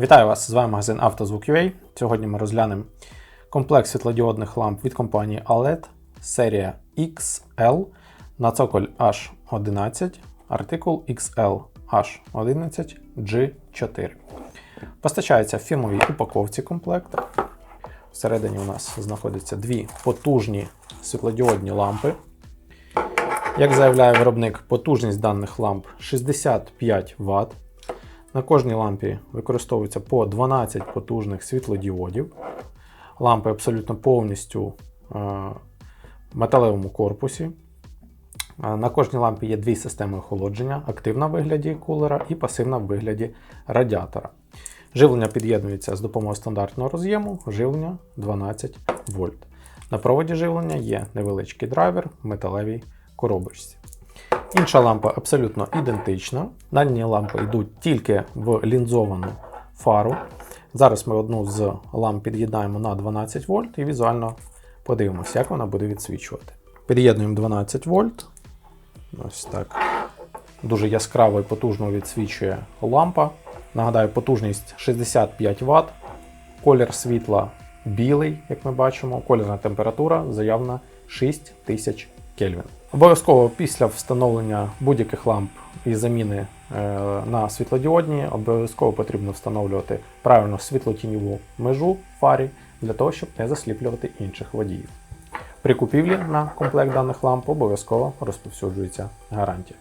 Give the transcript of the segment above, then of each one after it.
Вітаю вас! З вами магазин «Автозвук.UA». Сьогодні ми розглянемо комплект світлодіодних ламп від компанії OLED серія XL на цоколь H11, артикул XL H11G4. Постачається в фірмовій упаковці комплект. Всередині у нас знаходяться дві потужні світлодіодні лампи. Як заявляє виробник, потужність даних ламп 65 Вт. На кожній лампі використовується по 12 потужних світлодіодів. Лампи абсолютно повністю е, в металевому корпусі. Е, На кожній лампі є дві системи охолодження: активна в вигляді кулера і пасивна в вигляді радіатора. Живлення під'єднується з допомогою стандартного роз'єму, живлення 12 вольт. На проводі живлення є невеличкий драйвер в металевій коробочці. Інша лампа абсолютно ідентична. Дальні лампи йдуть тільки в лінзовану фару. Зараз ми одну з ламп під'єднаємо на 12 вольт і візуально подивимося, як вона буде відсвічувати. Під'єднуємо 12 вольт. Ось так. Дуже яскраво і потужно відсвічує лампа. Нагадаю, потужність 65 Вт. Колір світла білий, як ми бачимо. Колірна температура заявна 6000 Кельвін. Обов'язково після встановлення будь-яких ламп і заміни е, на світлодіодні, обов'язково потрібно встановлювати правильно світлотіньову межу фарі для того, щоб не засліплювати інших водіїв. При купівлі на комплект даних ламп обов'язково розповсюджується гарантія.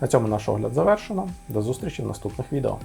На цьому наш огляд завершено. До зустрічі в наступних відео.